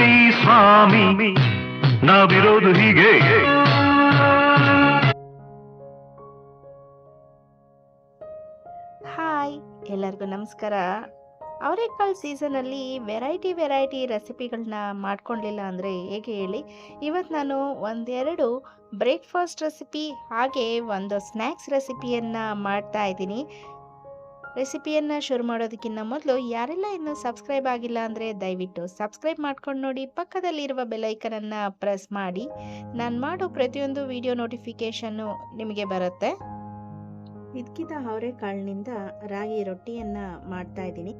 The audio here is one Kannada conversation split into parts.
ನೋಡಿ ಸ್ವಾಮಿ, ನಾವಿರೋದು ಹೀಗೆ. ಹಾಯ್, ಎಲ್ಲರಿಗೂ ನಮಸ್ಕಾರ. ಅವರೆಕಾಳು ಸೀಸನಲ್ಲಿ ವೆರೈಟಿ ವೆರೈಟಿ ರೆಸಿಪಿಗಳನ್ನ ಮಾಡ್ಕೊಳ್ಳಿಲ್ಲ ಅಂದರೆ ಹೇಗೆ ಹೇಳಿ? ಇವತ್ತು ನಾನು ಒಂದೆರಡು ಬ್ರೇಕ್ಫಾಸ್ಟ್ ರೆಸಿಪಿ ಹಾಗೆ ಒಂದು ಸ್ನ್ಯಾಕ್ಸ್ ರೆಸಿಪಿಯನ್ನು ಮಾಡ್ತಾ ಇದ್ದೀನಿ. ರೆಸಿಪಿಯನ್ನು ಶುರು ಮಾಡೋದಕ್ಕಿಂತ ಮೊದಲು ಯಾರೆಲ್ಲ ಇನ್ನೂ ಸಬ್ಸ್ಕ್ರೈಬ್ ಆಗಿಲ್ಲ ಅಂದರೆ ದಯವಿಟ್ಟು ಸಬ್ಸ್ಕ್ರೈಬ್ ಮಾಡ್ಕೊಂಡು ನೋಡಿ ಪಕ್ಕದಲ್ಲಿರುವ ಬೆಲೈಕನನ್ನು ಪ್ರೆಸ್ ಮಾಡಿ. ನಾನು ಮಾಡೋ ಪ್ರತಿಯೊಂದು ವಿಡಿಯೋ ನೋಟಿಫಿಕೇಷನ್ನು ನಿಮಗೆ ಬರುತ್ತೆ. ಇದ್ಕಿದ ಅವರೆಕಾಳಿನಿಂದ ರಾಗಿ ರೊಟ್ಟಿಯನ್ನು ಮಾಡ್ತಾ ಇದ್ದೀನಿ.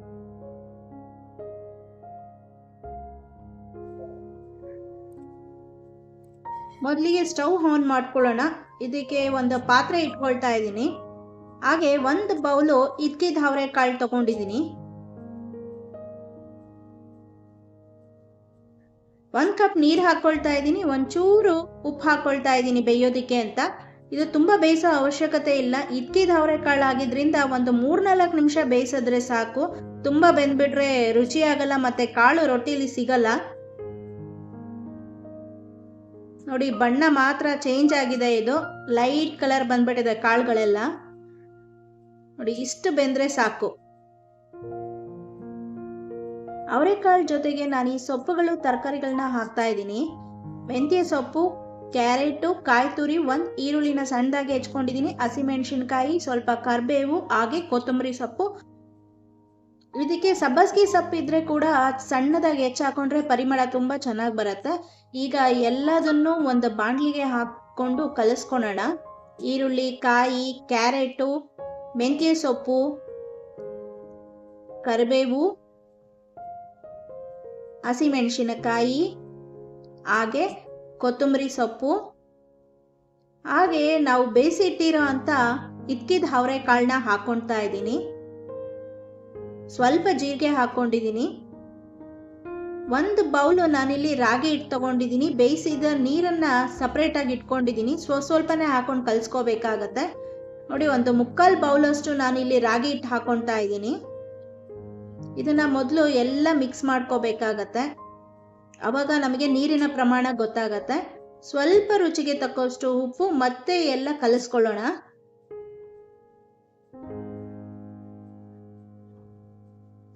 ಮೊದಲಿಗೆ ಸ್ಟವ್ ಆನ್ ಮಾಡ್ಕೊಳ್ಳೋಣ. ಇದಕ್ಕೆ ಒಂದು ಪಾತ್ರೆ ಇಟ್ಕೊಳ್ತಾ ಇದ್ದೀನಿ. ಹಾಗೆ ಒಂದು ಬೌಲು ಇದ್ಕಿದ ಅವರೆಕಾಳು ತಗೊಂಡಿದ್ದೀನಿ. ಒಂದು ಕಪ್ ನೀರು ಹಾಕ್ಕೊಳ್ತಾ ಇದ್ದೀನಿ, ಒಂಚೂರು ಉಪ್ಪು ಹಾಕ್ಕೊಳ್ತಾ ಇದ್ದೀನಿ ಬೇಯೋದಕ್ಕೆ ಅಂತ. ಇದು ತುಂಬ ಬೇಯಿಸೋ ಅವಶ್ಯಕತೆ ಇಲ್ಲ. ಇದ್ಕಿದ ಅವರೆಕಾಳು ಆಗಿದ್ರಿಂದ ಒಂದು ಮೂರ್ನಾಲ್ಕು ನಿಮಿಷ ಬೇಯಿಸಿದ್ರೆ ಸಾಕು. ತುಂಬ ಬೆಂದ್ಬಿಟ್ರೆ ರುಚಿ ಆಗಲ್ಲ ಮತ್ತೆ ಕಾಳು ರೊಟ್ಟಿಲಿ ಸಿಗಲ್ಲ. ನೋಡಿ, ಬಣ್ಣ ಮಾತ್ರ ಚೇಂಜ್ ಆಗಿದೆ ಇದು. ಲೈಟ್ ಕಲರ್ ಬಂದ್ಬಿಟ್ಟಿದೆ ಕಾಳುಗಳೆಲ್ಲ. ನೋಡಿ, ಇಷ್ಟು ಬೆಂದ್ರೆ ಸಾಕು. ಅವರೆಕಾಳು ಜೊತೆಗೆ ನಾನು ಈ ಸೊಪ್ಪುಗಳು ತರಕಾರಿಗಳನ್ನ ಹಾಕ್ತಾ ಇದ್ದೀನಿ. ಮೆಂತ್ಯ ಸೊಪ್ಪು, ಕ್ಯಾರೆಟು ಕಾಯಿ ತುರಿ ಒಂದು ಈರುಳ್ಳಿನ ಸಣ್ಣದಾಗಿ ಹೆಚ್ಕೊಂಡಿದ್ದೀನಿ. ಹಸಿಮೆಣಸಿನ್ಕಾಯಿ, ಸ್ವಲ್ಪ ಕರಿಬೇವು, ಹಾಗೆ ಕೊತ್ತಂಬರಿ ಸೊಪ್ಪು. ಇದಕ್ಕೆ ಸಬ್ಬಸ್ಗಿ ಸೊಪ್ಪು ಇದ್ರೆ ಕೂಡ ಸಣ್ಣದಾಗಿ ಹೆಚ್ಚಾಕೊಂಡ್ರೆ ಪರಿಮಳ ತುಂಬ ಚೆನ್ನಾಗಿ ಬರುತ್ತೆ. ಈಗ ಎಲ್ಲದನ್ನು ಒಂದು ಬಾಣಲಿಗೆ ಹಾಕ್ಕೊಂಡು ಕಲಿಸ್ಕೊಳೋಣ. ಈರುಳ್ಳಿ, ಕಾಯಿ, ಕ್ಯಾರೆಟು ಮೆಂತ್ಯ ಸೊಪ್ಪು, ಕರಿಬೇವು, ಹಸಿಮೆಣಸಿನಕಾಯಿ, ಹಾಗೆ ಕೊತ್ತಂಬರಿ ಸೊಪ್ಪು. ಹಾಗೆ ನಾವು ಬೇಯಿಸಿಟ್ಟಿರೋ ಅಂತ ಇದ್ಕಿದ ಅವರೆಕಾಳನ್ನ ಹಾಕೊಳ್ತಾ ಇದ್ದೀನಿ. ಸ್ವಲ್ಪ ಜೀರಿಗೆ ಹಾಕೊಂಡಿದ್ದೀನಿ. ಒಂದು ಬೌಲು ನಾನಿಲ್ಲಿ ರಾಗಿ ಹಿಟ್ಟು ತಗೊಂಡಿದ್ದೀನಿ. ಬೇಯಿಸಿದ ನೀರನ್ನ ಸಪ್ರೇಟಾಗಿ ಇಟ್ಕೊಂಡಿದ್ದೀನಿ. ಸ್ವ ಸ್ವಲ್ಪನೇ ಹಾಕೊಂಡು ಕಲ್ಸ್ಕೋಬೇಕಾಗತ್ತೆ. ನೋಡಿ, ಒಂದು ಮುಕ್ಕಾಲು ಬೌಲಷ್ಟು ನಾನಿಲ್ಲಿ ರಾಗಿ ಹಿಟ್ಟು ಹಾಕೊಳ್ತಾ ಇದ್ದೀನಿ. ಇದನ್ನ ಮೊದಲು ಎಲ್ಲ ಮಿಕ್ಸ್ ಮಾಡ್ಕೋಬೇಕಾಗತ್ತೆ. ಅವಾಗ ನಮಗೆ ನೀರಿನ ಪ್ರಮಾಣ ಗೊತ್ತಾಗತ್ತೆ. ಸ್ವಲ್ಪ ರುಚಿಗೆ ತಕ್ಕಷ್ಟು ಉಪ್ಪು ಮತ್ತೆ ಎಲ್ಲ ಕಲಿಸ್ಕೊಳ್ಳೋಣ.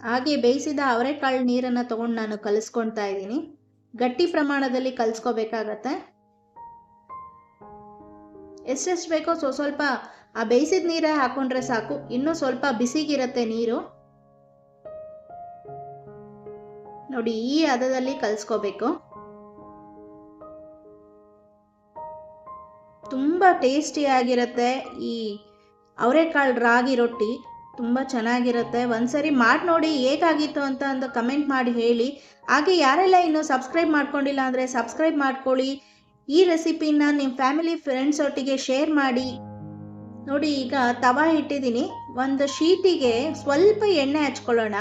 ಹಾಗೆ ಬೇಯಿಸಿದ ಅವರೆಕಾಳು ನೀರನ್ನ ತಗೊಂಡು ನಾನು ಕಲಿಸ್ಕೊಳ್ತಾ ಇದ್ದೀನಿ. ಗಟ್ಟಿ ಪ್ರಮಾಣದಲ್ಲಿ ಕಲಿಸ್ಕೋಬೇಕಾಗತ್ತೆ. ಎಷ್ಟೆಷ್ಟು ಬೇಕೋ ಸ್ವ ಸ್ವಲ್ಪ ಆ ಬೇಯಿಸಿದ ನೀರೇ ಹಾಕೊಂಡ್ರೆ ಸಾಕು. ಇನ್ನೂ ಸ್ವಲ್ಪ ಬಿಸಿಗಿರುತ್ತೆ ನೀರು. ನೋಡಿ, ಈ ಹದದಲ್ಲಿ ಕಲಿಸ್ಕೋಬೇಕು. ತುಂಬ ಟೇಸ್ಟಿಯಾಗಿರುತ್ತೆ ಈ ಅವರೆಕಾಳು ರಾಗಿ ರೊಟ್ಟಿ. ತುಂಬ ಚೆನ್ನಾಗಿರುತ್ತೆ. ಒಂದ್ಸರಿ ಮಾಡಿ ನೋಡಿ ಹೇಗಾಗಿತ್ತು ಅಂತ ಒಂದು ಕಮೆಂಟ್ ಮಾಡಿ ಹೇಳಿ. ಹಾಗೆ ಯಾರೆಲ್ಲ ಇನ್ನೂ ಸಬ್ಸ್ಕ್ರೈಬ್ ಮಾಡ್ಕೊಂಡಿಲ್ಲ ಅಂದರೆ ಸಬ್ಸ್ಕ್ರೈಬ್ ಮಾಡ್ಕೊಳ್ಳಿ. ಈ ರೆಸಿಪಿನ ನಿಮ್ಮ ಫ್ಯಾಮಿಲಿ, ಫ್ರೆಂಡ್ಸ್ ಒಟ್ಟಿಗೆ ಶೇರ್ ಮಾಡಿ. ನೋಡಿ, ಈಗ ತವಾ ಇಟ್ಟಿದ್ದೀನಿ. ಒಂದು ಶೀಟಿಗೆ ಸ್ವಲ್ಪ ಎಣ್ಣೆ ಹಚ್ಕೊಳ್ಳೋಣ.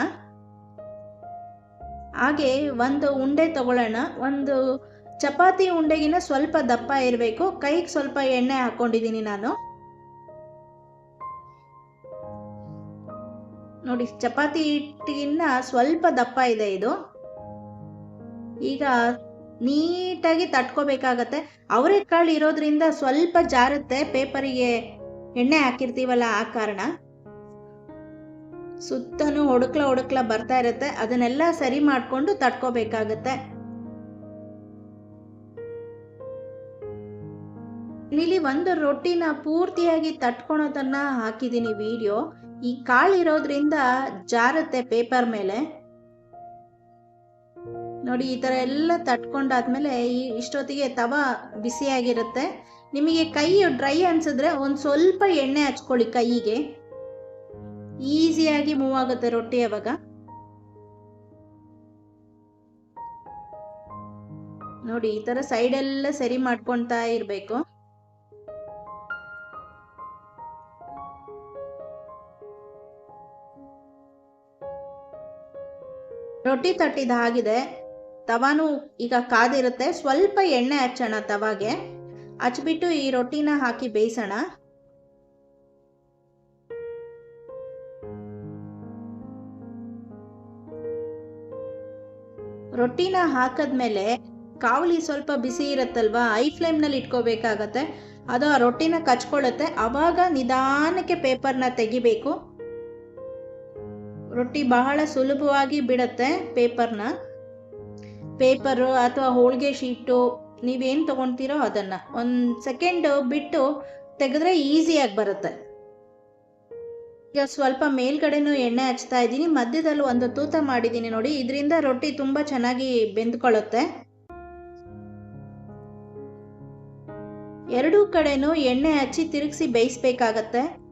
ಹಾಗೆ ಒಂದು ಉಂಡೆ ತಗೊಳ್ಳೋಣ. ಒಂದು ಚಪಾತಿ ಉಂಡೆಗಿನ ಸ್ವಲ್ಪ ದಪ್ಪ ಇರಬೇಕು. ಕೈಗೆ ಸ್ವಲ್ಪ ಎಣ್ಣೆ ಹಾಕೊಂಡಿದ್ದೀನಿ ನಾನು. ನೋಡಿ, ಚಪಾತಿ ಹಿಟ್ಟಿಗಿನ್ನ ಸ್ವಲ್ಪ ದಪ್ಪ ಇದೆ ಇದು. ಈಗ ನೀಟಾಗಿ ತಟ್ಕೋಬೇಕಾಗತ್ತೆ. ಅವರೆಕಾಳು ಇರೋದ್ರಿಂದ ಸ್ವಲ್ಪ ಜಾರುತ್ತೆ. ಪೇಪರಿಗೆ ಎಣ್ಣೆ ಹಾಕಿರ್ತೀವಲ್ಲ ಆ ಕಾರಣ? ಸುತ್ತನೂ ಒಡಕ್ಲ ಒಡಕ್ಲ ಬರ್ತಾ ಇರುತ್ತೆ. ಅದನ್ನೆಲ್ಲ ಸರಿ ಮಾಡ್ಕೊಂಡು ತಟ್ಕೋಬೇಕಾಗತ್ತೆ. ಇಲ್ಲಿ ಒಂದು ರೊಟ್ಟಿನ ಪೂರ್ತಿಯಾಗಿ ತಟ್ಕೊಳೋದನ್ನ ಹಾಕಿದ್ದೀನಿ ವಿಡಿಯೋ. ಈ ಕಾಳು ಇರೋದ್ರಿಂದ ಜಾರತ್ತೆ ಪೇಪರ್ ಮೇಲೆ. ನೋಡಿ, ಈ ಥರ ಎಲ್ಲ ತಟ್ಕೊಂಡಾದ್ಮೇಲೆ ಈ ಇಷ್ಟೊತ್ತಿಗೆ ತವ ಬಿಸಿಯಾಗಿರುತ್ತೆ. ನಿಮಗೆ ಕೈ ಡ್ರೈ ಅನ್ಸಿದ್ರೆ ಒಂದು ಸ್ವಲ್ಪ ಎಣ್ಣೆ ಹಚ್ಕೊಳ್ಳಿ ಕೈಗೆ. ಈಸಿಯಾಗಿ ಮೂವ್ ಆಗುತ್ತೆ ರೊಟ್ಟಿ ಅವಾಗ. ನೋಡಿ, ಈ ತರ ಸೈಡ್ ಎಲ್ಲ ಸರಿ ಮಾಡ್ಕೊಳ್ತಾ ಇರಬೇಕು. ರೊಟ್ಟಿ ತಟ್ಟಿದ ಆಗಿದೆ ತವಾನು ಈಗ ಕಾದಿರುತ್ತೆ. ಸ್ವಲ್ಪ ಎಣ್ಣೆ ಹಚ್ಚೋಣ ತವಾಗೆ. ಹಚ್ಬಿಟ್ಟು ಈ ರೊಟ್ಟಿನ ಹಾಕಿ ಬೇಯಿಸೋಣ. ರೊಟ್ಟಿನ ಹಾಕಿದ್ಮೇಲೆ ಕಾವಲಿ ಸ್ವಲ್ಪ ಬಿಸಿ ಇರುತ್ತಲ್ವಾ? ಐ ಫ್ಲೇಮ್ನಲ್ಲಿ ಇಟ್ಕೋಬೇಕಾಗತ್ತೆ. ಅದು ಆ ರೊಟ್ಟಿನ ಕಚ್ಕೊಳ್ಳುತ್ತೆ. ಆವಾಗ ನಿಧಾನಕ್ಕೆ ಪೇಪರ್ನ ತೆಗಿಬೇಕು. ರೊಟ್ಟಿ ಬಹಳ ಸುಲಭವಾಗಿ ಬಿಡತ್ತೆ ಪೇಪರ್ನ. ಪೇಪರು ಅಥವಾ ಹೋಳಿಗೆ ಶೀಟು, ನೀವೇನು ತಗೊಳ್ತೀರೋ ಅದನ್ನು ಒಂದು ಸೆಕೆಂಡು ಬಿಟ್ಟು ತೆಗೆದ್ರೆ ಈಸಿಯಾಗಿ ಬರುತ್ತೆ. ಈಗ ಸ್ವಲ್ಪ ಮೇಲ್ಗಡೆನೂ ಎಣ್ಣೆ ಹಚ್ತಾ ಇದ್ದೀನಿ, ಮಧ್ಯದಲ್ಲಿ ಒಂದು ತೂತ ಮಾಡಿದ್ದೀನಿ ನೋಡಿ, ಇದರಿಂದ ರೊಟ್ಟಿ ತುಂಬ ಚೆನ್ನಾಗಿ ಬೆಂದ್ಕೊಳ್ಳುತ್ತೆ. ಎರಡೂ ಕಡೆನೂ ಎಣ್ಣೆ ಹಚ್ಚಿ ತಿರುಗಿಸಿ ಬೇಯಿಸ್ಬೇಕಾಗತ್ತೆ.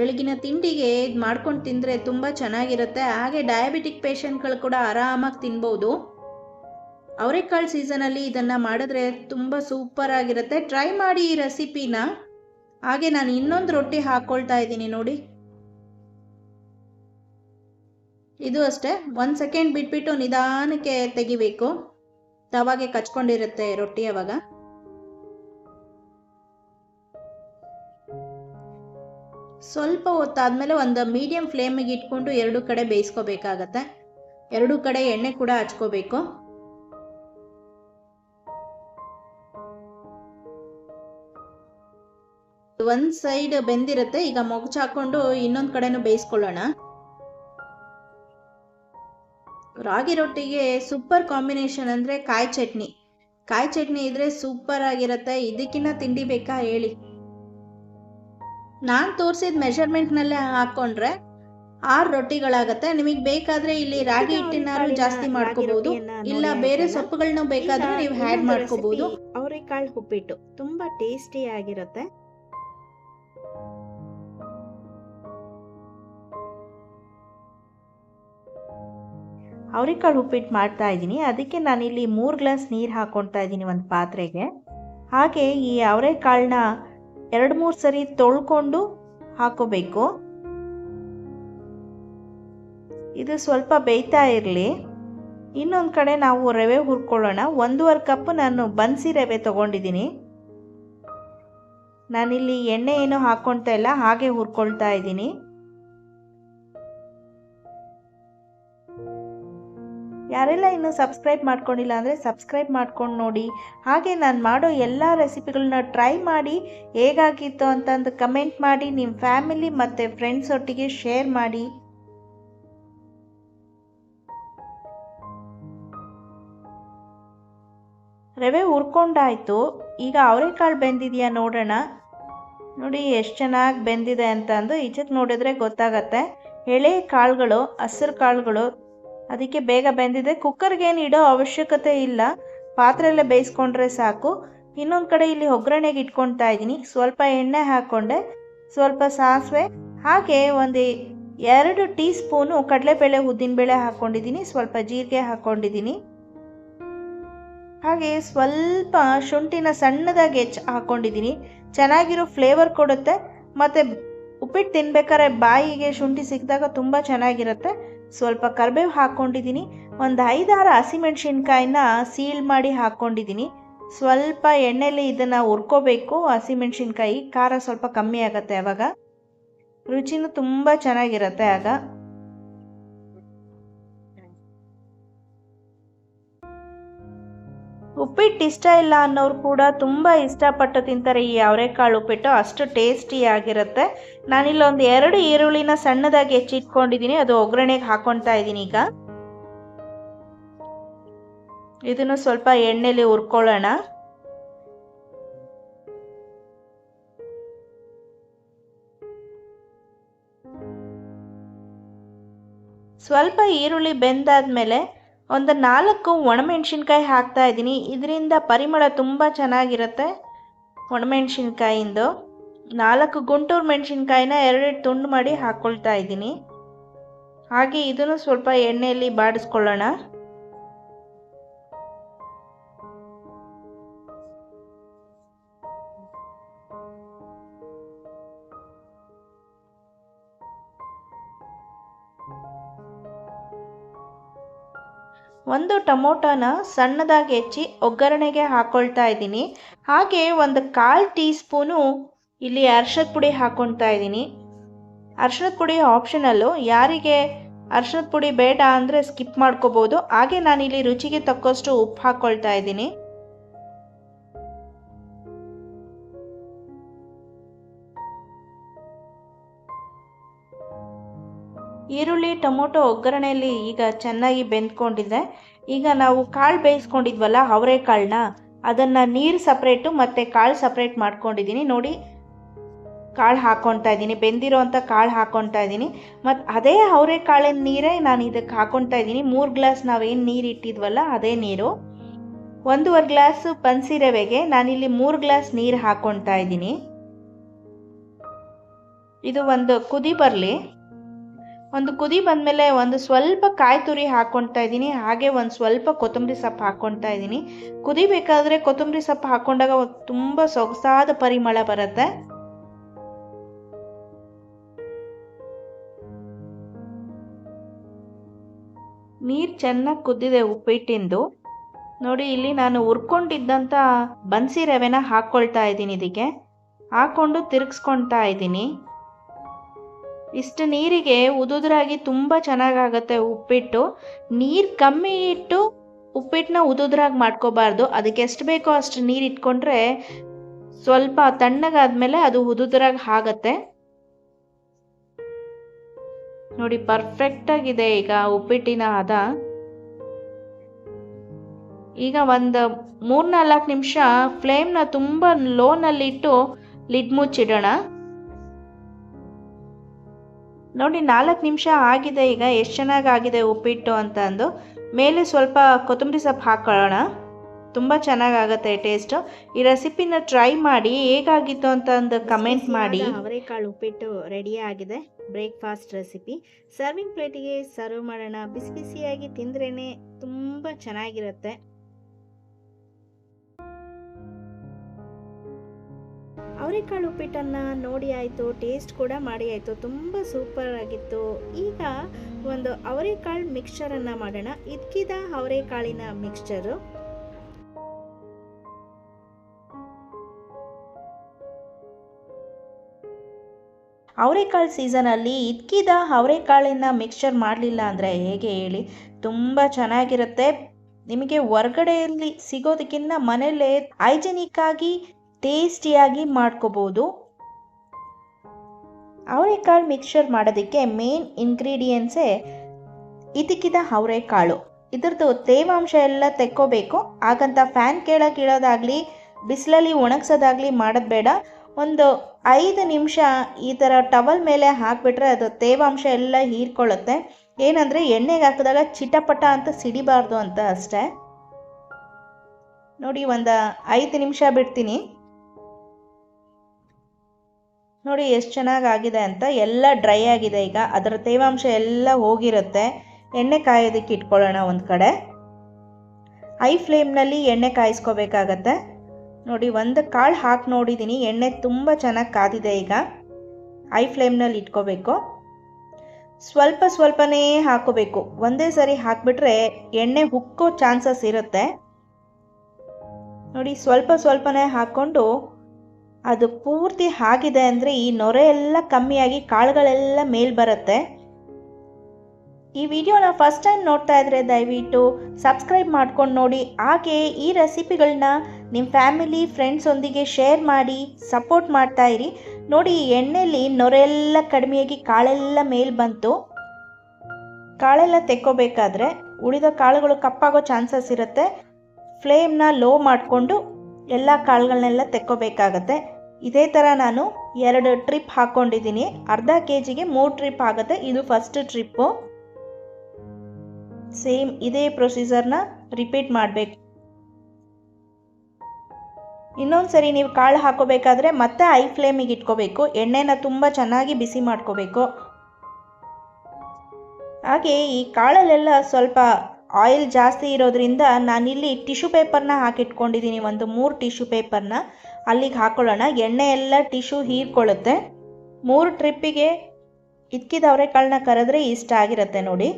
ಬೆಳಗಿನ ತಿಂಡಿಗೆ ಇದು ಮಾಡ್ಕೊಂಡು ತಿಂದರೆ ತುಂಬ ಚೆನ್ನಾಗಿರುತ್ತೆ. ಹಾಗೆ ಡಯಾಬಿಟಿಕ್ ಪೇಷಂಟ್ಗಳು ಕೂಡ ಆರಾಮಾಗಿ ತಿನ್ಬೋದು. ಅವರೆಕಾಳು ಸೀಸನಲ್ಲಿ ಇದನ್ನು ಮಾಡಿದ್ರೆ ತುಂಬ ಸೂಪರ್ ಆಗಿರುತ್ತೆ. ಟ್ರೈ ಮಾಡಿ ಈ ರೆಸಿಪಿನ ಹಾಗೆ ನಾನು ಇನ್ನೊಂದು ರೊಟ್ಟಿ ಹಾಕ್ಕೊಳ್ತಾ ಇದ್ದೀನಿ ನೋಡಿ. ಇದು ಅಷ್ಟೇ. ಒಂದು ಸೆಕೆಂಡ್ ಬಿಟ್ಬಿಟ್ಟು ನಿಧಾನಕ್ಕೆ ತೆಗಿಬೇಕು. ತವಾಗೆ ಕಚ್ಕೊಂಡಿರುತ್ತೆ ರೊಟ್ಟಿ ಅವಾಗ. ಸ್ವಲ್ಪ ಹೊತ್ತಾದಮೇಲೆ ಒಂದು ಮೀಡಿಯಂ ಫ್ಲೇಮಿಗೆ ಇಟ್ಕೊಂಡು ಎರಡು ಕಡೆ ಬೇಯಿಸ್ಕೋಬೇಕಾಗತ್ತೆ. ಎರಡು ಕಡೆ ಎಣ್ಣೆ ಕೂಡ ಹಚ್ಕೋಬೇಕು. ಒಂದ್ ಸೈಡ್ ಬೆಂದಿರುತ್ತೆ, ಈಗ ಮೊಗಚಾಕೊಂಡು ಇನ್ನೊಂದ್ ಕಡೆನೂ ಬೇಯಿಸ್ಕೊಳ್ಳೋಣ. ರಾಗಿ ರೊಟ್ಟಿಗೆ ಸೂಪರ್ ಕಾಂಬಿನೇಷನ್ ಅಂದ್ರೆ ಕಾಯಿ ಚಟ್ನಿ. ಕಾಯಿ ಚಟ್ನಿ ಇದ್ರೆ ಸೂಪರ್ ಆಗಿರುತ್ತೆ. ಇದಕ್ಕಿನ್ನ ತಿಂಡಿ ಬೇಕಾ ಹೇಳಿ. ನಾನು ತೋರಿಸಿದ ಮೆಷರ್ಮೆಂಟ್ನಲ್ಲೇ ಹಾಕೊಂಡ್ರೆ ಆರು ರೊಟ್ಟಿಗಳಾಗತ್ತೆ. ನಿಮಗೆ ಬೇಕಾದ್ರೆ ಇಲ್ಲಿ ರಾಗಿ ಹಿಟ್ಟಿನಾರು ಜಾಸ್ತಿ ಮಾಡ್ಕೋಬಹುದು ಇಲ್ಲ ಬೇರೆ ಸೊಪ್ಪುಗಳನ್ನ ಬೇಕಾದ್ರೆ ನೀವು ಹ್ಯಾಡ್ ಮಾಡ್ಕೋಬಹುದು ಅವರೆಕಾಳು ಉಪ್ಪಿಟ್ಟು ತುಂಬಾ ಟೇಸ್ಟಿ ಆಗಿರುತ್ತೆ. ಅವರೆಕಾಳು ಉಪ್ಪಿಟ್ಟು ಮಾಡ್ತಾ ಇದ್ದೀನಿ. ಅದಕ್ಕೆ ನಾನಿಲ್ಲಿ ಮೂರು ಗ್ಲಾಸ್ ನೀರು ಹಾಕ್ಕೊಳ್ತಾ ಇದ್ದೀನಿ ಒಂದು ಪಾತ್ರೆಗೆ. ಹಾಗೆ ಈ ಅವರೆಕಾಳನ್ನ ಎರಡು ಮೂರು ಸರಿ ತೊಳ್ಕೊಂಡು ಹಾಕೋಬೇಕು. ಇದು ಸ್ವಲ್ಪ ಬೇಯ್ತಾ ಇರಲಿ. ಇನ್ನೊಂದು ಕಡೆ ನಾವು ರವೆ ಹುರ್ಕೊಳ್ಳೋಣ. ಒಂದೂವರೆ ಕಪ್ ನಾನು ಬನ್ಸಿ ರವೆ ತೊಗೊಂಡಿದ್ದೀನಿ. ನಾನಿಲ್ಲಿ ಎಣ್ಣೆ ಏನು ಹಾಕ್ಕೊಳ್ತಾ ಇಲ್ಲ, ಹಾಗೆ ಹುರ್ಕೊಳ್ತಾ ಇದ್ದೀನಿ. ಯಾರೆಲ್ಲ ಇನ್ನೂ ಸಬ್ಸ್ಕ್ರೈಬ್ ಮಾಡ್ಕೊಂಡಿಲ್ಲ ಅಂದರೆ ಸಬ್ಸ್ಕ್ರೈಬ್ ಮಾಡ್ಕೊಂಡು ನೋಡಿ. ಹಾಗೆ ನಾನು ಮಾಡೋ ಎಲ್ಲ ರೆಸಿಪಿಗಳನ್ನ ಟ್ರೈ ಮಾಡಿ. ಹೇಗಾಗಿತ್ತು ಅಂತಂದು ಕಮೆಂಟ್ ಮಾಡಿ ನಿಮ್ಮ ಫ್ಯಾಮಿಲಿ ಮತ್ತು ಫ್ರೆಂಡ್ಸ್ ಒಟ್ಟಿಗೆ ಶೇರ್ ಮಾಡಿ. ರವೆ ಉರ್ಕೊಂಡಾಯಿತು ಈಗ ಅವರೆಕಾಳು ಬೆಂದಿದೆಯಾ ನೋಡೋಣ. ನೋಡಿ ಎಷ್ಟು ಚೆನ್ನಾಗಿ ಬೆಂದಿದೆ ಅಂತಂದು ಈಚಕ್ಕೆ ನೋಡಿದ್ರೆ ಗೊತ್ತಾಗತ್ತೆ. ಎಳೆ ಕಾಳುಗಳು, ಹಸಿರು ಕಾಳುಗಳು ಅದಕ್ಕೆ ಬೇಗ ಬೆಂದಿದೆ. ಕುಕ್ಕರ್ಗೇನು ಇಡೋ ಅವಶ್ಯಕತೆ ಇಲ್ಲ. ಪಾತ್ರೆಯಲ್ಲೇ ಬೇಯಿಸ್ಕೊಂಡ್ರೆ ಸಾಕು. ಇನ್ನೊಂದು ಕಡೆ ಇಲ್ಲಿ ಒಗ್ಗರಣೆಗೆ ಇಟ್ಕೊಳ್ತಾ ಇದ್ದೀನಿ. ಸ್ವಲ್ಪ ಎಣ್ಣೆ ಹಾಕ್ಕೊಂಡೆ ಸ್ವಲ್ಪ ಸಾಸಿವೆ, ಹಾಗೆ ಒಂದು ಎರಡು ಟೀ ಸ್ಪೂನು ಕಡಲೆಬೇಳೆ ಉದ್ದಿನಬೇಳೆ ಹಾಕ್ಕೊಂಡಿದ್ದೀನಿ ಸ್ವಲ್ಪ ಜೀರಿಗೆ ಹಾಕ್ಕೊಂಡಿದ್ದೀನಿ ಹಾಗೆ ಸ್ವಲ್ಪ ಶುಂಠಿನ ಸಣ್ಣದಾಗಿ ಹೆಚ್ಚು ಹಾಕ್ಕೊಂಡಿದ್ದೀನಿ ಚೆನ್ನಾಗಿರೋ ಫ್ಲೇವರ್ ಕೊಡುತ್ತೆ. ಮತ್ತು ಉಪ್ಪಿಟ್ಟು ತಿನ್ಬೇಕಾದ್ರೆ ಬಾಯಿಗೆ ಶುಂಠಿ ಸಿಕ್ಕಿದಾಗ ತುಂಬ ಚೆನ್ನಾಗಿರುತ್ತೆ. ಸ್ವಲ್ಪ ಕರಿಬೇವು ಹಾಕ್ಕೊಂಡಿದ್ದೀನಿ ಒಂದು ಐದಾರು ಹಸಿಮೆಣ್ಸಿನ್ಕಾಯಿನ ಸೀಲ್ ಮಾಡಿ ಹಾಕ್ಕೊಂಡಿದ್ದೀನಿ ಸ್ವಲ್ಪ ಎಣ್ಣೆಲಿ ಇದನ್ನು ಹುರ್ಕೋಬೇಕು. ಹಸಿಮೆಣ್ಸಿನ್ಕಾಯಿ ಖಾರ ಸ್ವಲ್ಪ ಕಮ್ಮಿ ಆಗುತ್ತೆ ಆವಾಗ ರುಚಿನೂ ತುಂಬ ಚೆನ್ನಾಗಿರುತ್ತೆ ಆಗ. ಉಪ್ಪಿಟ್ಟು ಇಷ್ಟ ಇಲ್ಲ ಅನ್ನೋರು ಕೂಡ ತುಂಬ ಇಷ್ಟಪಟ್ಟು ತಿಂತಾರೆ ಈ ಅವರೆಕಾಳು ಉಪ್ಪಿಟ್ಟು. ಅಷ್ಟು ಟೇಸ್ಟಿಯಾಗಿರುತ್ತೆ ನಾನಿಲ್ಲೊಂದು ಎರಡು ಈರುಳ್ಳಿನ ಸಣ್ಣದಾಗಿ ಹೆಚ್ಚಿಟ್ಕೊಂಡಿದ್ದೀನಿ. ಅದು ಒಗ್ಗರಣೆಗೆ ಹಾಕೊಳ್ತಾ ಇದ್ದೀನಿ ಈಗ. ಇದನ್ನು ಸ್ವಲ್ಪ ಎಣ್ಣೆಲಿ ಹುರ್ಕೊಳ್ಳೋಣ. ಸ್ವಲ್ಪ ಈರುಳ್ಳಿ ಬೆಂದಾದ್ಮೇಲೆ ಒಂದು ನಾಲ್ಕು ಒಣಮೆಣ್ಸಿನ್ಕಾಯಿ ಹಾಕ್ತಾ ಇದ್ದೀನಿ. ಇದರಿಂದ ಪರಿಮಳ ತುಂಬ ಚೆನ್ನಾಗಿರುತ್ತೆ ಒಣಮೆಣ್ಸಿನ್ಕಾಯಿಂದು. ನಾಲ್ಕು ಗುಂಟೂರು ಮೆಣಸಿನ್ಕಾಯಿನ ಎರಡೆರಡು ತುಂಡು ಮಾಡಿ ಹಾಕ್ಕೊಳ್ತಾ ಇದ್ದೀನಿ. ಹಾಗೆ ಇದನ್ನು ಸ್ವಲ್ಪ ಎಣ್ಣೆಯಲ್ಲಿ ಬಾಡಿಸ್ಕೊಳ್ಳೋಣ. ಒಂದು ಟೊಮೊಟೊನ ಸಣ್ಣದಾಗಿ ಹೆಚ್ಚಿ ಒಗ್ಗರಣೆಗೆ ಹಾಕ್ಕೊಳ್ತಾ ಇದ್ದೀನಿ. ಹಾಗೆ ಒಂದು ಕಾಲು ಟೀ ಸ್ಪೂನು ಇಲ್ಲಿ ಅರ್ಶದ ಪುಡಿ ಹಾಕ್ಕೊಳ್ತಾ ಇದ್ದೀನಿ. ಅರ್ಶದ ಪುಡಿ ಆಪ್ಷನಲ್ಲು ಯಾರಿಗೆ ಅರ್ಶದ ಪುಡಿ ಬೇಡ ಅಂದರೆ ಸ್ಕಿಪ್ ಮಾಡ್ಕೋಬೋದು. ಹಾಗೆ ನಾನಿಲ್ಲಿ ರುಚಿಗೆ ತಕ್ಕಷ್ಟು ಉಪ್ಪು ಹಾಕ್ಕೊಳ್ತಾ ಇದ್ದೀನಿ. ಈರುಳ್ಳಿ, ಟೊಮೊಟೊ ಒಗ್ಗರಣೆಯಲ್ಲಿ ಈಗ ಚೆನ್ನಾಗಿ ಬೆಂದ್ಕೊಂಡಿದೆ. ಈಗ ನಾವು ಕಾಳು ಬೇಯಿಸ್ಕೊಂಡಿದ್ವಲ್ಲ ಅವರೆಕಾಳನ್ನ ಅದನ್ನು ನೀರು ಸಪ್ರೇಟು ಮತ್ತು ಕಾಳು ಸಪ್ರೇಟ್ ಮಾಡ್ಕೊಂಡಿದ್ದೀನಿ ನೋಡಿ, ಕಾಳು ಹಾಕ್ಕೊಳ್ತಾ ಇದ್ದೀನಿ ಬೆಂದಿರೋವಂಥ ಕಾಳು ಹಾಕ್ಕೊಳ್ತಾ ಇದ್ದೀನಿ ಮತ್ತು ಅದೇ ಅವರೆಕಾಳಿನ ನೀರೇ ನಾನು ಇದಕ್ಕೆ ಹಾಕ್ಕೊಳ್ತಾ ಇದ್ದೀನಿ ಮೂರು ಗ್ಲಾಸ್ ನಾವೇನು ನೀರು ಇಟ್ಟಿದ್ವಲ್ಲ ಅದೇ ನೀರು. ಒಂದೂವರೆ ಗ್ಲಾಸ್ ಬನ್ಸಿ ರವೆಗೆ ನಾನಿಲ್ಲಿ ಮೂರು ಗ್ಲಾಸ್ ನೀರು ಹಾಕ್ಕೊಳ್ತಾ ಇದ್ದೀನಿ ಇದು ಒಂದು ಕುದಿ ಬರಲಿ. ಒಂದು ಕುದಿ ಬಂದಮೇಲೆ ಒಂದು ಸ್ವಲ್ಪ ಕಾಯಿ ತುರಿ ಹಾಕ್ಕೊಳ್ತಾ ಇದ್ದೀನಿ. ಹಾಗೆ ಒಂದು ಸ್ವಲ್ಪ ಕೊತ್ತಂಬರಿ ಸೊಪ್ಪು ಹಾಕ್ಕೊಳ್ತಾ ಇದ್ದೀನಿ. ಕುದಿಬೇಕಾದ್ರೆ ಕೊತ್ತಂಬರಿ ಸೊಪ್ಪು ಹಾಕ್ಕೊಂಡಾಗ ತುಂಬ ಸೊಗಸಾದ ಪರಿಮಳ ಬರುತ್ತೆ. ನೀರು ಚೆನ್ನಾಗಿ ಕುದ್ದಿದೆ ಉಪ್ಪಿಟ್ಟಿಂದು. ನೋಡಿ, ಇಲ್ಲಿ ನಾನು ಹುರ್ಕೊಂಡಿದ್ದಂಥ ಬನ್ಸಿ ರವೆನ ಹಾಕ್ಕೊಳ್ತಾ ಇದ್ದೀನಿ ಇದಕ್ಕೆ. ಹಾಕ್ಕೊಂಡು ತಿರುಗಿಸ್ಕೊಳ್ತಾ ಇದ್ದೀನಿ. ಇಷ್ಟು ನೀರಿಗೆ ಉದುದ್ರಾಗಿ ತುಂಬ ಚೆನ್ನಾಗಾಗತ್ತೆ ಉಪ್ಪಿಟ್ಟು. ನೀರು ಕಮ್ಮಿ ಇಟ್ಟು ಉಪ್ಪಿಟ್ಟನ್ನ ಉದುದ್ರಾಗಿ ಮಾಡ್ಕೋಬಾರ್ದು. ಅದಕ್ಕೆ ಎಷ್ಟು ಬೇಕೋ ಅಷ್ಟು ನೀರು ಇಟ್ಕೊಂಡ್ರೆ ಸ್ವಲ್ಪ ತಣ್ಣಗಾದ್ಮೇಲೆ ಅದು ಉದುದ್ರಾಗಿ ಆಗತ್ತೆ. ನೋಡಿ ಪರ್ಫೆಕ್ಟ್ ಆಗಿದೆ ಈಗ ಉಪ್ಪಿಟ್ಟಿನ ಹದ. ಈಗ ಒಂದು ಮೂರ್ನಾಲ್ಕು ನಿಮಿಷ ಫ್ಲೇಮ್ನ ತುಂಬ ಲೋನಲ್ಲಿಟ್ಟು ಲಿಡ್ ಮುಚ್ಚಿಡೋಣ. ನೋಡಿ ನಾಲ್ಕು ನಿಮಿಷ ಆಗಿದೆ ಈಗ ಎಷ್ಟು ಚೆನ್ನಾಗಿ ಆಗಿದೆ ಉಪ್ಪಿಟ್ಟು ಅಂತ ಅಂದು. ಮೇಲೆ ಸ್ವಲ್ಪ ಕೊತ್ತಂಬರಿ ಸೊಪ್ಪು ಹಾಕೊಳ್ಳೋಣ. ತುಂಬ ಚೆನ್ನಾಗಾಗತ್ತೆ ಟೇಸ್ಟು ಈ ರೆಸಿಪಿನ ಟ್ರೈ ಮಾಡಿ ಹೇಗಾಗಿತ್ತು ಅಂತ ಒಂದು ಕಮೆಂಟ್ ಮಾಡಿ. ಅವರೆಕಾಳು ಉಪ್ಪಿಟ್ಟು ರೆಡಿ ಆಗಿದೆ. ಬ್ರೇಕ್ಫಾಸ್ಟ್ ರೆಸಿಪಿ ಸರ್ವಿಂಗ್ ಪ್ಲೇಟಿಗೆ ಸರ್ವ್ ಮಾಡೋಣ. ಬಿಸಿ ಬಿಸಿಯಾಗಿ ತಿಂದ್ರೇ ತುಂಬ ಚೆನ್ನಾಗಿರುತ್ತೆ. ಅವರೆಕಾಳು ಉಪ್ಪಿಟ್ಟನ್ನು ನೋಡಿ ಆಯಿತು ಟೇಸ್ಟ್ ಕೂಡ ಮಾಡಿ ಆಯಿತು, ತುಂಬ ಸೂಪರ್ ಆಗಿತ್ತು. ಈಗ ಒಂದು ಅವರೆಕಾಳು ಮಿಕ್ಸ್ಚರನ್ನು ಮಾಡೋಣ. ಇದ್ಕಿದ ಅವರೆಕಾಳಿನ ಮಿಕ್ಸ್ಚರು ಅವರೆಕಾಳು ಸೀಸನಲ್ಲಿ ಇದ್ಕಿದ ಅವರೆಕಾಳಿನ ಮಿಕ್ಸ್ಚರ್ ಮಾಡಲಿಲ್ಲ ಅಂದರೆ ಹೇಗೆ ಹೇಳಿ? ತುಂಬ ಚೆನ್ನಾಗಿರುತ್ತೆ. ನಿಮಗೆ ಹೊರ್ಗಡೆಯಲ್ಲಿ ಸಿಗೋದಕ್ಕಿಂತ ಮನೆಯಲ್ಲೇ ಹೈಜೆನಿಕ್ ಆಗಿ ಟೇಸ್ಟಿಯಾಗಿ ಮಾಡ್ಕೋಬೋದು. ಅವರೆಕಾಳು ಮಿಕ್ಸ್ಚರ್ ಮಾಡೋದಕ್ಕೆ ಮೇನ್ ಇಂಗ್ರೀಡಿಯೆಂಟ್ಸೇ ಇದಕ್ಕಿದ ಅವರೆಕಾಳು. ಇದ್ರದ್ದು ತೇವಾಂಶ ಎಲ್ಲ ತೆಕ್ಕೋಬೇಕು. ಹಾಗಂತ ಫ್ಯಾನ್ ಕೇಳೋಕೆ ಇಳೋದಾಗಲಿ ಬಿಸಿಲಲ್ಲಿ ಒಣಗ್ಸೋದಾಗಲಿ ಮಾಡೋದು ಬೇಡ. ಒಂದು ಐದು ನಿಮಿಷ ಈ ಥರ ಟವಲ್ ಮೇಲೆ ಹಾಕಿಬಿಟ್ರೆ ಅದು ತೇವಾಂಶ ಎಲ್ಲ ಹೀರ್ಕೊಳ್ಳುತ್ತೆ. ಏನಂದರೆ ಎಣ್ಣೆಗೆ ಹಾಕಿದಾಗ ಚಿಟಪಟ ಅಂತ ಸಿಡಿಬಾರ್ದು ಅಂತ ಅಷ್ಟೇ. ನೋಡಿ, ಒಂದು ಐದು ನಿಮಿಷ ಬಿಡ್ತೀನಿ. ನೋಡಿ ಎಷ್ಟು ಚೆನ್ನಾಗಿ ಆಗಿದೆ ಅಂತ ಎಲ್ಲ ಡ್ರೈ ಆಗಿದೆ ಈಗ. ಅದರ ತೇವಾಂಶ ಎಲ್ಲ ಹೋಗಿರುತ್ತೆ. ಎಣ್ಣೆ ಕಾಯೋದಕ್ಕೆ ಇಟ್ಕೊಳ್ಳೋಣ ಒಂದು ಕಡೆ. ಹೈ ಫ್ಲೇಮ್ನಲ್ಲಿ ಎಣ್ಣೆ ಕಾಯಿಸ್ಕೋಬೇಕಾಗತ್ತೆ. ನೋಡಿ ಒಂದು ಕಾಳು ಹಾಕಿ ನೋಡಿದ್ದೀನಿ ಎಣ್ಣೆ ತುಂಬ ಚೆನ್ನಾಗಿ ಕಾದಿದೆ ಈಗ. ಹೈ ಫ್ಲೇಮ್ನಲ್ಲಿ ಇಟ್ಕೋಬೇಕು. ಸ್ವಲ್ಪ ಸ್ವಲ್ಪನೇ ಹಾಕೋಬೇಕು. ಒಂದೇ ಸರಿ ಹಾಕಿಬಿಟ್ರೆ ಎಣ್ಣೆ ಹುಕ್ಕೋ ಚಾನ್ಸಸ್ ಇರುತ್ತೆ. ನೋಡಿ ಸ್ವಲ್ಪ ಸ್ವಲ್ಪನೇ ಹಾಕ್ಕೊಂಡು ಅದು ಪೂರ್ತಿ ಆಗಿದೆ ಅಂದರೆ ಈ ನೊರೆ ಎಲ್ಲ ಕಮ್ಮಿಯಾಗಿ ಕಾಳುಗಳೆಲ್ಲ ಮೇಲ್ ಬರುತ್ತೆ. ಈ ವಿಡಿಯೋನ ಫಸ್ಟ್ ಟೈಮ್ ನೋಡ್ತಾ ಇದ್ರೆ ದಯವಿಟ್ಟು ಸಬ್ಸ್ಕ್ರೈಬ್ ಮಾಡ್ಕೊಂಡು ನೋಡಿ. ಹಾಗೆ ಈ ರೆಸಿಪಿಗಳನ್ನ ನಿಮ್ಮ ಫ್ಯಾಮಿಲಿ ಫ್ರೆಂಡ್ಸೊಂದಿಗೆ ಶೇರ್ ಮಾಡಿ ಸಪೋರ್ಟ್ ಮಾಡ್ತಾ ಇರಿ. ನೋಡಿ ಎಣ್ಣೆಯಲ್ಲಿ ನೊರೆಲ್ಲ ಕಡಿಮೆಯಾಗಿ ಕಾಳೆಲ್ಲ ಮೇಲ್ ಬಂತು. ಕಾಳೆಲ್ಲ ತೆಕ್ಕೋಬೇಕಾದ್ರೆ ಉಳಿದ ಕಾಳುಗಳು ಕಪ್ಪಾಗೋ ಚಾನ್ಸಸ್ ಇರುತ್ತೆ. ಫ್ಲೇಮ್ನ ಲೋ ಮಾಡಿಕೊಂಡು ಎಲ್ಲ ಕಾಳುಗಳನ್ನೆಲ್ಲ ತೆಕ್ಕೋಬೇಕಾಗತ್ತೆ. ಇದೇ ಥರ ನಾನು ಎರಡು ಟ್ರಿಪ್ ಹಾಕ್ಕೊಂಡಿದ್ದೀನಿ ಅರ್ಧ ಕೆ ಜಿಗೆ ಮೂರು ಟ್ರಿಪ್ ಆಗುತ್ತೆ. ಇದು ಫಸ್ಟ್ ಟ್ರಿಪ್ಪು ಸೇಮ್ ಇದೇ ಪ್ರೊಸೀಜರ್ನ ರಿಪೀಟ್ ಮಾಡಬೇಕು. ಇನ್ನೊಂದು ಸರಿ ನೀವು ಕಾಳು ಹಾಕೋಬೇಕಾದ್ರೆ ಮತ್ತೆ ಐ ಫ್ಲೇಮಿಗೆ ಇಟ್ಕೋಬೇಕು. ಎಣ್ಣೆನ ತುಂಬ ಚೆನ್ನಾಗಿ ಬಿಸಿ ಮಾಡ್ಕೋಬೇಕು. ಹಾಗೆ ಈ ಕಾಳಲ್ಲೆಲ್ಲ ಸ್ವಲ್ಪ ಆಯಿಲ್ ಜಾಸ್ತಿ ಇರೋದ್ರಿಂದ ನಾನಿಲ್ಲಿ ಟಿಶ್ಯೂ ಪೇಪರ್ನ ಹಾಕಿಟ್ಕೊಂಡಿದ್ದೀನಿ, ಒಂದು ಮೂರು ಟಿಶ್ಯೂ ಪೇಪರ್ನ ಅಲ್ಲಿಗೆ ಹಾಕೊಳ್ಳೋಣ ಎಣ್ಣೆ ಎಲ್ಲ ಟಿಶ್ಯೂ ಹೀರ್ಕೊಳ್ಳುತ್ತೆ. ಮೂರು ಟ್ರಿಪ್ಪಿಗೆ ಇದ್ಕಿದ ಅವರೆಕಾಳನ್ನ ಕರೆದ್ರೆ ಇಷ್ಟ ಆಗಿರುತ್ತೆ ನೋಡಿ.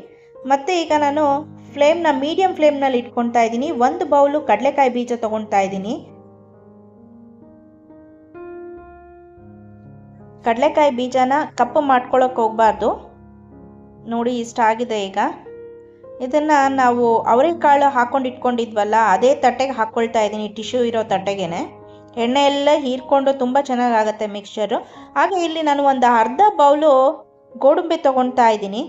ಮತ್ತು ಈಗ ನಾನು ಫ್ಲೇಮ್ನ ಮೀಡಿಯಮ್ ಫ್ಲೇಮ್ನಲ್ಲಿ ಇಟ್ಕೊತಾ ಇದ್ದೀನಿ, ಒಂದು ಬೌಲು ಕಡಲೆಕಾಯಿ ಬೀಜ ತೊಗೊಳ್ತಾ ಇದ್ದೀನಿ. ಕಡಲೆಕಾಯಿ ಬೀಜನ ಕಪ್ಪು ಮಾಡ್ಕೊಳ್ಳೋಕೆ ಹೋಗಬಾರ್ದು. ನೋಡಿ, ಇಷ್ಟ ಆಗಿದೆ ಈಗ. ಇದನ್ನು ನಾವು ಅವರೆಕಾಳು ಹಾಕೊಂಡು ಇಟ್ಕೊಂಡಿದ್ವಲ್ಲ, ಅದೇ ತಟ್ಟೆಗೆ ಹಾಕ್ಕೊಳ್ತಾ ಇದ್ದೀನಿ ಟಿಶ್ಯೂ ಇರೋ ತಟ್ಟೆಗೇನೆ. ಎಣ್ಣೆ ಎಲ್ಲ ಹೀರ್ಕೊಂಡು ತುಂಬ ಚೆನ್ನಾಗಾಗತ್ತೆ ಮಿಕ್ಸ್ಚರು. ಹಾಗೆ ಇಲ್ಲಿ ನಾನು ಒಂದು ಅರ್ಧ ಬೌಲು ಗೋಡಂಬಿ ತೊಗೊಳ್ತಾ ಇದ್ದೀನಿ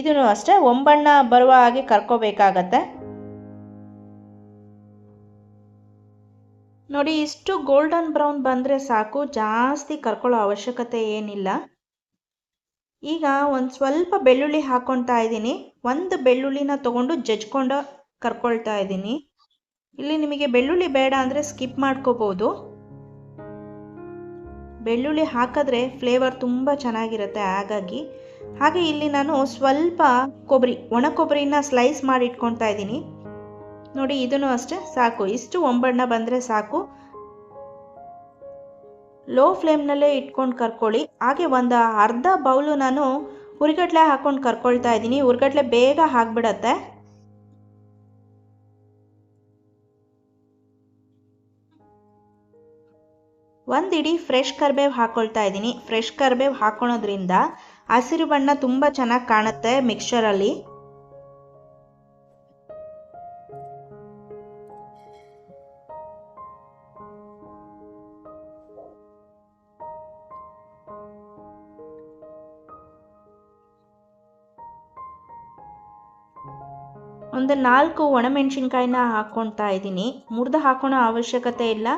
ಇದನ್ನು ಅಷ್ಟೇ ಒಂಬಣ್ಣ ಬರುವ ಹಾಗೆ ಕರ್ಕೋಬೇಕಾಗತ್ತೆ. ನೋಡಿ, ಇಷ್ಟು ಗೋಲ್ಡನ್ ಬ್ರೌನ್ ಬಂದರೆ ಸಾಕು, ಜಾಸ್ತಿ ಕರ್ಕೊಳ್ಳೋ ಅವಶ್ಯಕತೆ ಏನಿಲ್ಲ. ಈಗ ಒಂದು ಸ್ವಲ್ಪ ಬೆಳ್ಳುಳ್ಳಿ ಹಾಕ್ಕೊಳ್ತಾ ಇದ್ದೀನಿ. ಒಂದು ಬೆಳ್ಳುಳ್ಳಿನ ತೊಗೊಂಡು ಜಜ್ಕೊಂಡು ಕರ್ಕೊಳ್ತಾ ಇದ್ದೀನಿ. ಇಲ್ಲಿ ನಿಮಗೆ ಬೆಳ್ಳುಳ್ಳಿ ಬೇಡ ಅಂದರೆ ಸ್ಕಿಪ್ ಮಾಡ್ಕೋಬೋದು. ಬೆಳ್ಳುಳ್ಳಿ ಹಾಕಿದ್ರೆ ಫ್ಲೇವರ್ ತುಂಬ ಚೆನ್ನಾಗಿರುತ್ತೆ ಹಾಗಾಗಿ. ಹಾಗೆ ಇಲ್ಲಿ ನಾನು ಸ್ವಲ್ಪ ಕೊಬ್ಬರಿ, ಒಣ ಕೊಬ್ಬರಿನ ಸ್ಲೈಸ್ ಮಾಡಿ ಇಟ್ಕೊಳ್ತಾ ಇದ್ದೀನಿ. ನೋಡಿ, ಇದನ್ನು ಅಷ್ಟೇ ಸಾಕು. ಇಷ್ಟು ಒಂಬಣ್ಣ ಬಂದರೆ ಸಾಕು. ಲೋ ಫ್ಲೇಮ್ನಲ್ಲೇ ಇಟ್ಕೊಂಡು ಕರ್ಕೊಳ್ಳಿ. ಹಾಗೆ ಒಂದು ಅರ್ಧ ಬೌಲು ನಾನು ಹುರಿಗಡ್ಲೆ ಹಾಕ್ಕೊಂಡು ಕರ್ಕೊಳ್ತಾ ಇದ್ದೀನಿ. ಹುರಿಗಡ್ಲೆ ಬೇಗ ಹಾಕ್ಬಿಡತ್ತೆ. ಒಂದು ಇಡೀ ಫ್ರೆಶ್ ಕರ್ಬೇವು ಹಾಕ್ಕೊಳ್ತಾ ಇದ್ದೀನಿ. ಫ್ರೆಶ್ ಕರ್ಬೇವು ಹಾಕೊಳೋದ್ರಿಂದ ಹಸಿರು ಬಣ್ಣ ತುಂಬ ಚೆನ್ನಾಗಿ ಕಾಣುತ್ತೆ ಮಿಕ್ಸ್ಚರಲ್ಲಿ. ಒಂದು ನಾಲ್ಕು ಒಣಮೆಣಸಿನ್ಕಾಯಿನ ಹಾಕ್ಕೊಳ್ತಾ ಇದ್ದೀನಿ. ಮುರಿದು ಹಾಕೋಣೋ ಅವಶ್ಯಕತೆ ಇಲ್ಲ.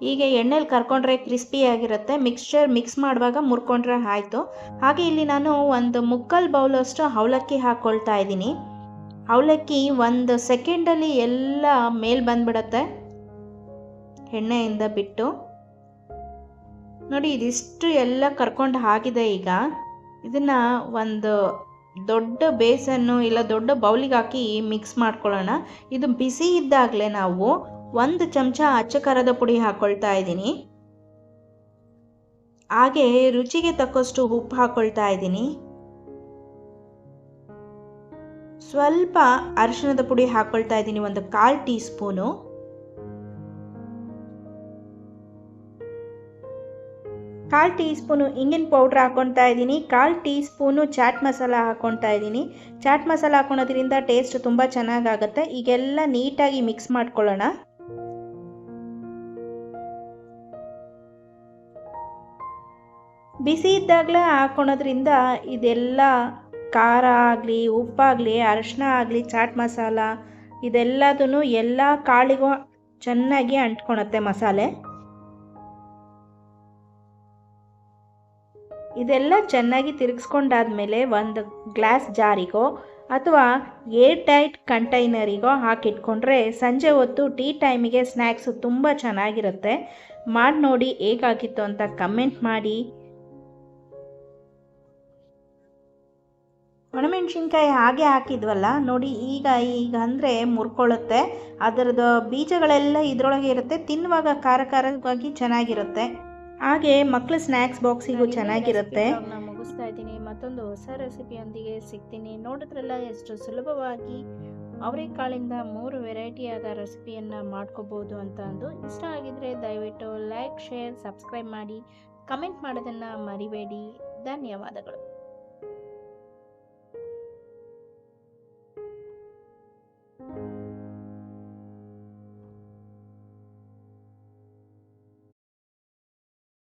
ಹೀಗೆ ಎಣ್ಣೆಲಿ ಕರ್ಕೊಂಡ್ರೆ ಕ್ರಿಸ್ಪಿಯಾಗಿರುತ್ತೆ ಮಿಕ್ಸ್ಚರ್ ಮಿಕ್ಸ್ ಮಾಡುವಾಗ ಮುರ್ಕೊಂಡ್ರೆ ಆಯಿತು. ಹಾಗೆ ಇಲ್ಲಿ ನಾನು ಒಂದು ಮುಕ್ಕಲ್ ಬೌಲಷ್ಟು ಅವಲಕ್ಕಿ ಹಾಕ್ಕೊಳ್ತಾ ಇದ್ದೀನಿ. ಅವಲಕ್ಕಿ ಒಂದು ಸೆಕೆಂಡಲ್ಲಿ ಎಲ್ಲ ಮೇಲ್ ಬಂದ್ಬಿಡತ್ತೆ. ಎಣ್ಣೆಯಿಂದ ಬಿಟ್ಟು. ನೋಡಿ, ಇದಿಷ್ಟು ಎಲ್ಲ ಕರ್ಕೊಂಡು ಆಗಿದೆ ಈಗ. ಇದನ್ನು ಒಂದು ದೊಡ್ಡ ಬೇಸನ್ನು ಇಲ್ಲ ದೊಡ್ಡ ಬೌಲಿಗೆ ಹಾಕಿ ಮಿಕ್ಸ್ ಮಾಡ್ಕೊಳ್ಳೋಣ. ಇದು ಬಿಸಿ ಇದ್ದಾಗಲೇ ನಾವು ಒಂದು ಚಮಚ ಅಚ್ಚ ಪುಡಿ ಹಾಕ್ಕೊಳ್ತಾ ಇದ್ದೀನಿ. ಹಾಗೆ ರುಚಿಗೆ ತಕ್ಕಷ್ಟು ಉಪ್ಪು ಹಾಕ್ಕೊಳ್ತಾ ಇದ್ದೀನಿ. ಸ್ವಲ್ಪ ಅರಿಶಿಣದ ಪುಡಿ ಹಾಕ್ಕೊಳ್ತಾ ಇದ್ದೀನಿ ಒಂದು ಕಾಲು ಟೀ ಸ್ಪೂನು ಕಾಲು ಟೀ ಸ್ಪೂನು ಇಂಗಿನ ಪೌಡ್ರ್ ಹಾಕ್ಕೊಳ್ತಾ ಇದ್ದೀನಿ. ಕಾಲು ಟೀ ಸ್ಪೂನು ಚಾಟ್ ಮಸಾಲ ಹಾಕ್ಕೊಳ್ತಾ ಇದ್ದೀನಿ. ಚಾಟ್ ಮಸಾಲ ಹಾಕ್ಕೊಳೋದ್ರಿಂದ ಟೇಸ್ಟ್ ತುಂಬ ಚೆನ್ನಾಗಾಗುತ್ತೆ. ಈಗೆಲ್ಲ ನೀಟಾಗಿ ಮಿಕ್ಸ್ ಮಾಡ್ಕೊಳ್ಳೋಣ. ಬಿಸಿ ಇದ್ದಾಗಲೇ ಹಾಕ್ಕೊಳೋದ್ರಿಂದ ಇದೆಲ್ಲ ಖಾರ ಆಗಲಿ, ಉಪ್ಪಾಗಲಿ ಅರಶಿನ ಆಗಲಿ, ಚಾಟ್ ಮಸಾಲ ಇದೆಲ್ಲದೂ ಎಲ್ಲ ಕಾಳಿಗೂ ಚೆನ್ನಾಗಿ ಅಂಟ್ಕೊಳತ್ತೆ ಮಸಾಲೆ. ಇದೆಲ್ಲ ಚೆನ್ನಾಗಿ ತಿರುಗಿಸ್ಕೊಂಡಾದ್ಮೇಲೆ ಒಂದು ಗ್ಲಾಸ್ ಜಾರಿಗೋ ಅಥವಾ ಏರ್ ಟೈಟ್ ಕಂಟೈನರಿಗೋ ಹಾಕಿಟ್ಕೊಂಡ್ರೆ ಸಂಜೆ ಹೊತ್ತು ಟೀ ಟೈಮಿಗೆ ಸ್ನ್ಯಾಕ್ಸು ತುಂಬ ಚೆನ್ನಾಗಿರುತ್ತೆ. ಮಾಡಿ ನೋಡಿ ಹೇಗಾಗಿತ್ತು ಅಂತ ಕಮೆಂಟ್ ಮಾಡಿ. ಒಣಮೆಣಸಿನ್ಕಾಯಿ ಹಾಗೆ ಹಾಕಿದ್ವಲ್ಲ, ನೋಡಿ ಈಗ ಈಗ ಅಂದರೆ ಮುರ್ಕೊಳ್ಳುತ್ತೆ. ಅದರದ್ದು ಬೀಜಗಳೆಲ್ಲ ಇದರೊಳಗೆ ಇರುತ್ತೆ, ತಿನ್ನುವಾಗ ಖಾರ ಖಾರವಾಗಿ ಚೆನ್ನಾಗಿರುತ್ತೆ. ಹಾಗೆ ಮಕ್ಕಳ ಸ್ನ್ಯಾಕ್ಸ್ ಬಾಕ್ಸಿಗೂ ಚೆನ್ನಾಗಿರುತ್ತೆ. ನಾನು ಮುಗಿಸ್ತಾ ಇದ್ದೀನಿ. ಮತ್ತೊಂದು ಹೊಸ ರೆಸಿಪಿಯೊಂದಿಗೆ ಸಿಗ್ತೀನಿ. ನೋಡಿದ್ರಲ್ಲ ಎಷ್ಟು ಸುಲಭವಾಗಿ ಅವರೆಕಾಳಿಂದ ಮೂರು ವೆರೈಟಿಯಾದ ರೆಸಿಪಿಯನ್ನು ಮಾಡ್ಕೋಬೋದು ಅಂತ ಅಂದು. ಇಷ್ಟ ಆಗಿದ್ರೆ ದಯವಿಟ್ಟು ಲೈಕ್ ಶೇರ್ ಸಬ್ಸ್ಕ್ರೈಬ್ ಮಾಡಿ. ಕಮೆಂಟ್ ಮಾಡೋದನ್ನು ಮರಿಬೇಡಿ. ಧನ್ಯವಾದಗಳು.